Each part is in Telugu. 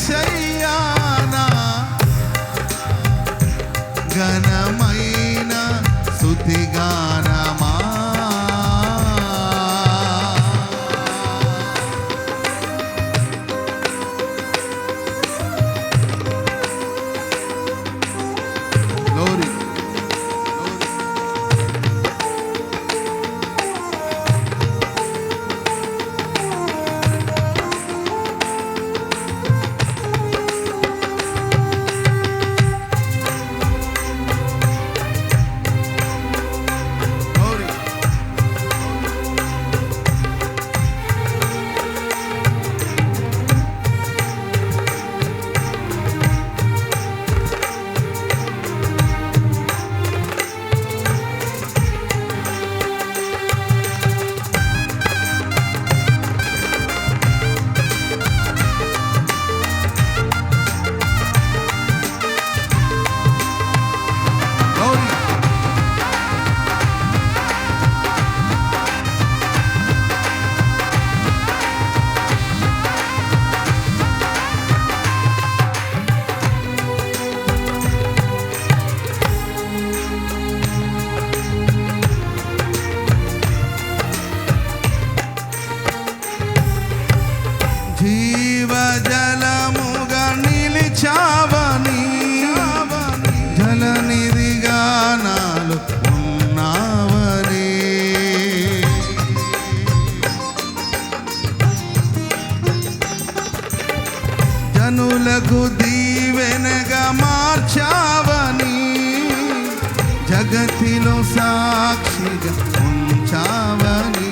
ఏసయ్యానా ఘనమైన స్తుతిగానమా నీతిలో సాక్షిగా ఉంచావని.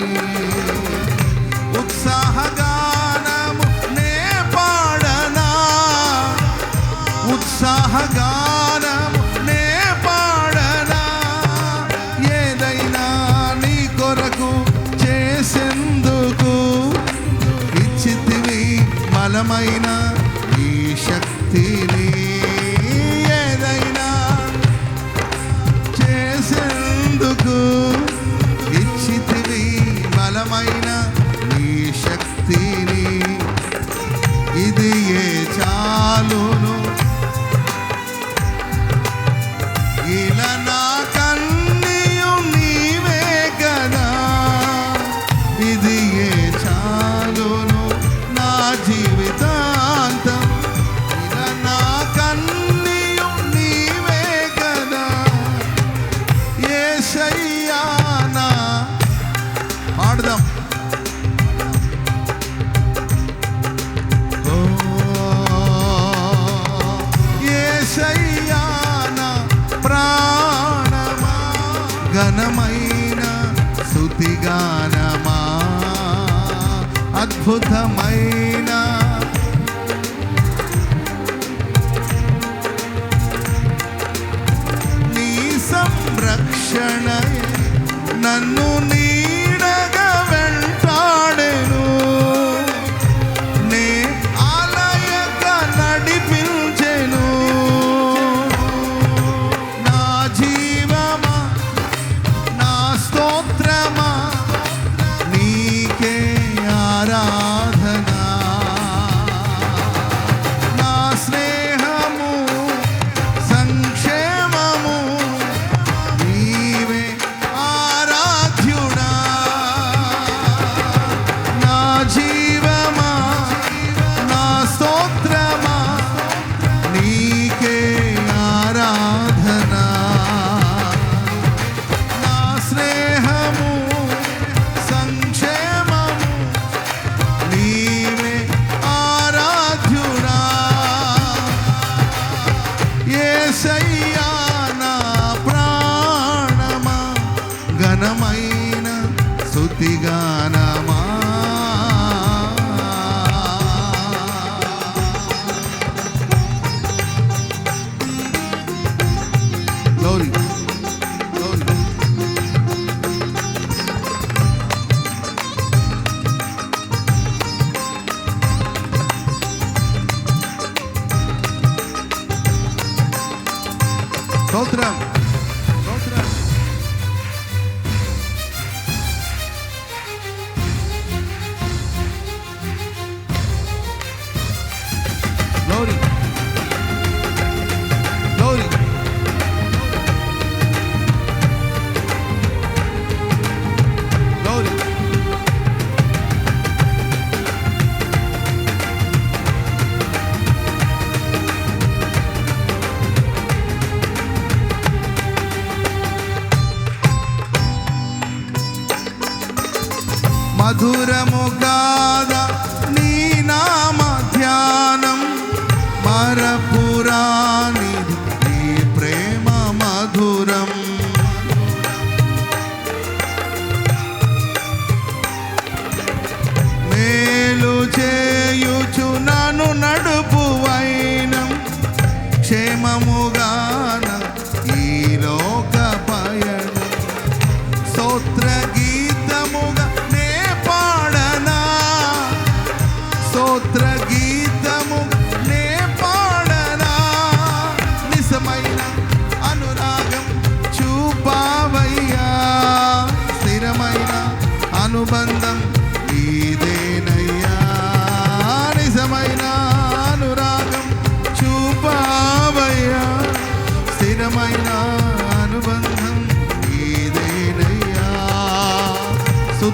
ఉత్సాహగానము నే పాడనా? ఉత్సాహగానము నే పాడనా? ఏదైనా నీ కొరకు చేసేందుకు ఇచ్చితివి బలమైన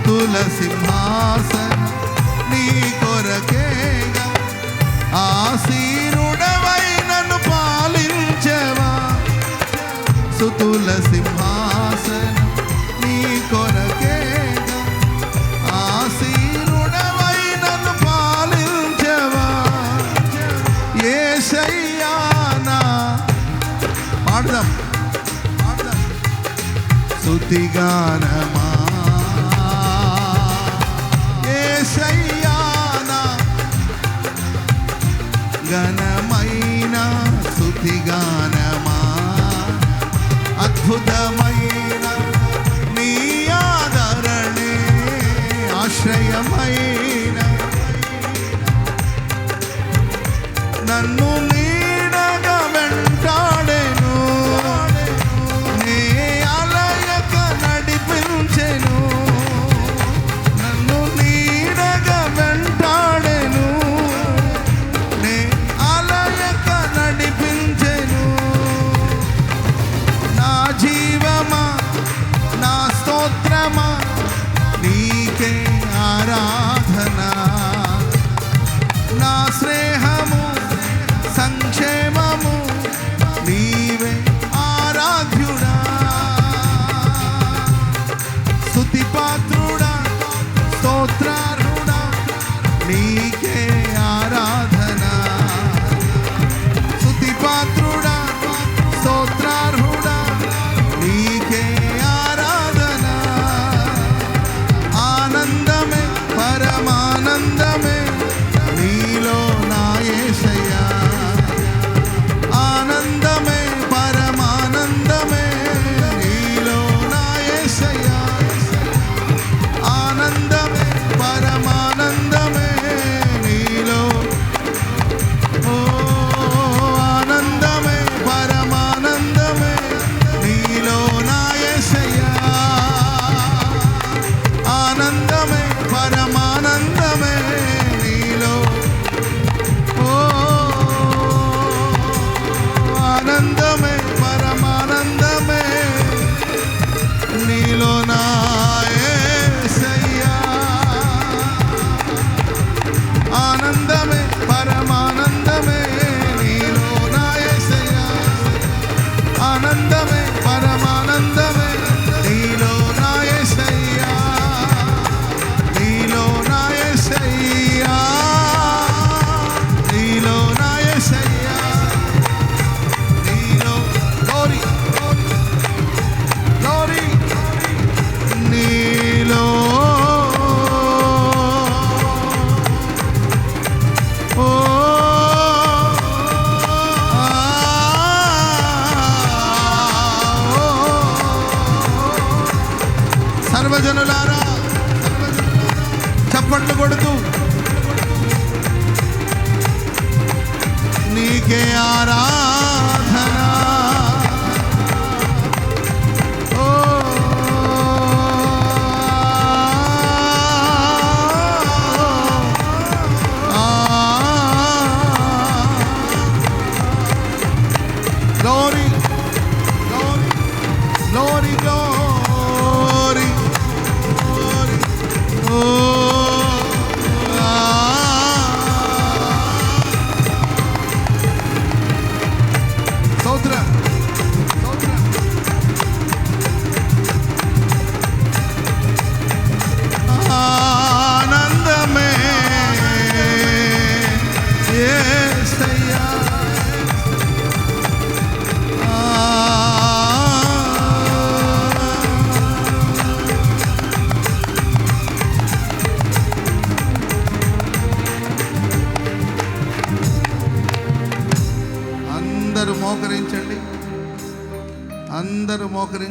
స్థుతుల సింహాసన నీ కొరకేగా. ఆశీరుడవై నన్ను పాలించవా. స్థుతుల సింహాసన నీ కొరకేగా. ఆశీరుడవై నన్ను పాలించవా. ఏసయ్యానా. పాడదాం. పాడదాం. స్తుతిగాన జ్ఞానమా అద్భుతమా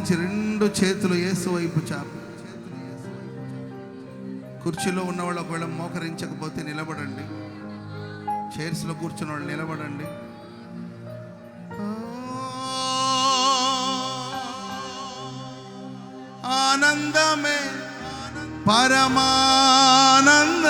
నుంచి రెండు చేతులు ఏసు వైపు చాపు. కుర్చీలో ఉన్నవాళ్ళు ఒకవేళ మోకరించకపోతే నిలబడండి. చైర్స్లో కూర్చున్న వాళ్ళు నిలబడండి ఆనందమే పరమానంద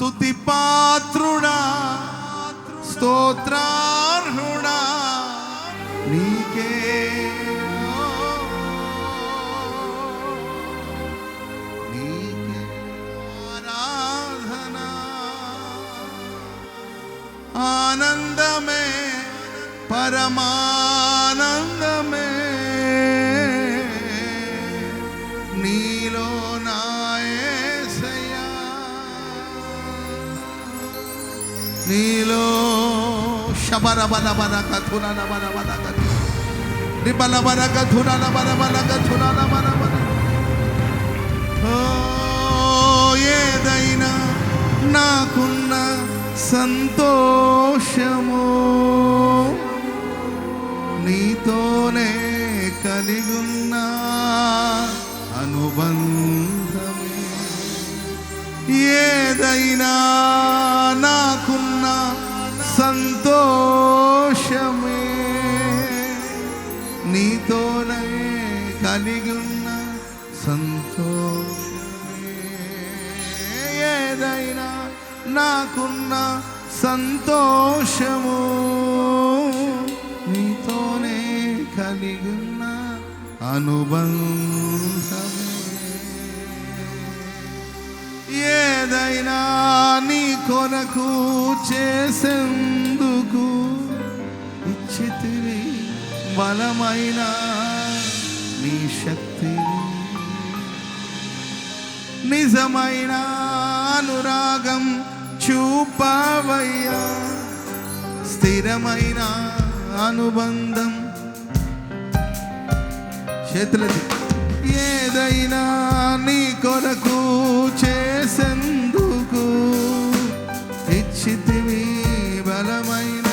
స్తుతి పాత్రుడా స్తోత్రార్హుడా నీకే నీకే ఆరాధన ఆనందమే పరమానందమే నీలో శబర బల బల కథున బల బల కథు నిబల బల కథున బల బల కథున ఏదైనా నాకున్న సంతోషము నీతోనే కలిగున్న అనుబంధమే. ఏదైనా నాకున్న సంతోషమే. నీతోనే కలిగి సంతోషమే. ఏదైనా నాకున్న సంతోషము నీతోనే కలిగి అనుబంధమే. ఏదైనా నీ కొరకు చేసేందుకు ఇచ్చితివి బలమైన నీ శక్తి నిజమైన అనురాగం చూపవయ్యా. స్థిరమైన అనుబంధం. చేతులది ఏదైనా నీ కొరకు చేసేందుకు బలమైన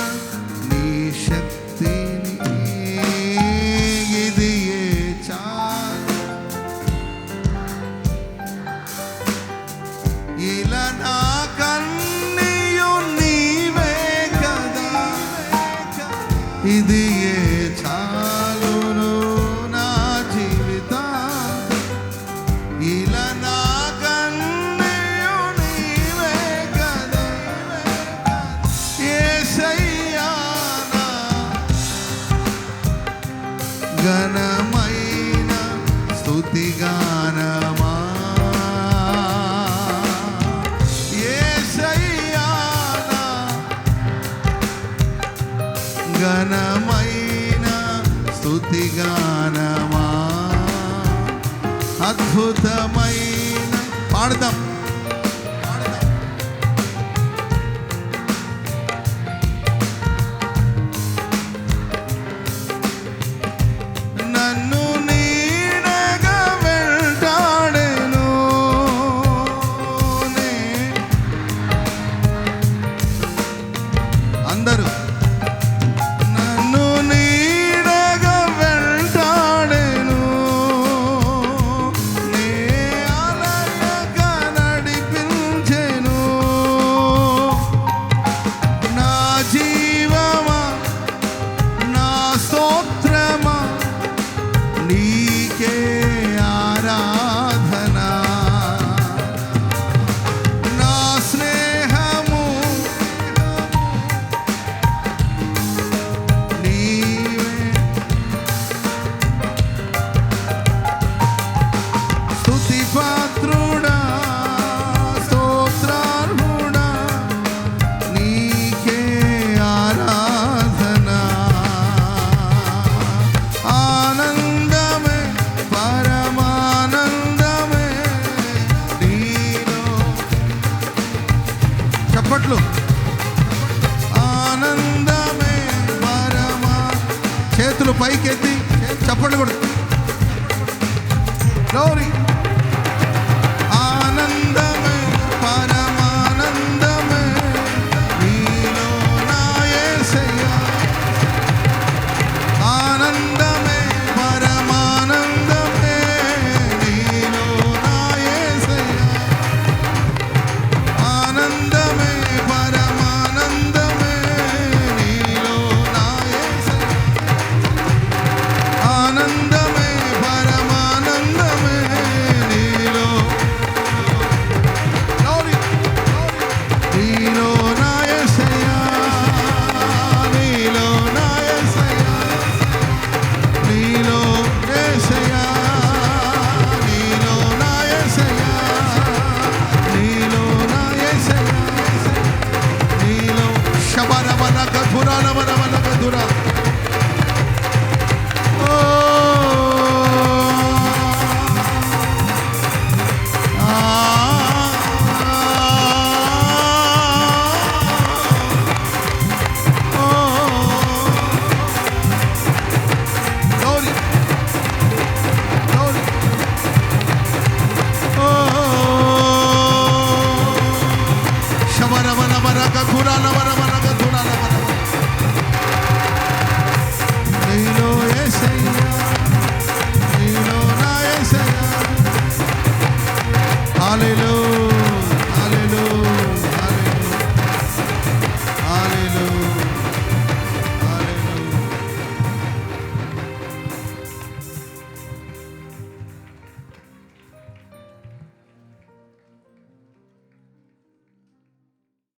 ఘనమైన స్థుతిగానమా అద్భుతమైన పాడదాం. పైకెత్తి చప్పట్లు కొడు.